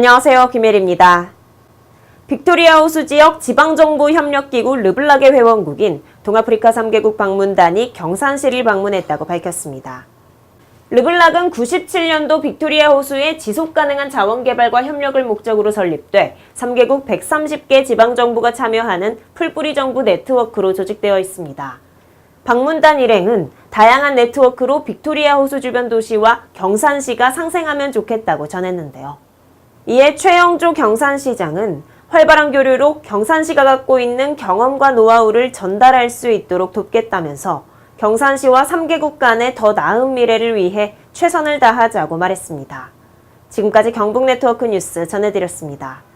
안녕하세요. 김혜리입니다. 빅토리아 호수 지역 지방정보협력기구 르블락의 회원국인 동아프리카 3개국 방문단이 경산시를 방문했다고 밝혔습니다. 르블락은 97년도 빅토리아 호수의 지속 가능한 자원 개발과 협력을 목적으로 설립돼 3개국 130개 지방정부가 참여하는 풀뿌리 정부 네트워크로 조직되어 있습니다. 방문단 일행은 다양한 네트워크로 빅토리아 호수 주변 도시와 경산시가 상생하면 좋겠다고 전했는데요. 이에 최영조 경산시장은 활발한 교류로 경산시가 갖고 있는 경험과 노하우를 전달할 수 있도록 돕겠다면서 경산시와 3개국 간의 더 나은 미래를 위해 최선을 다하자고 말했습니다. 지금까지 경북네트워크 뉴스 전해드렸습니다.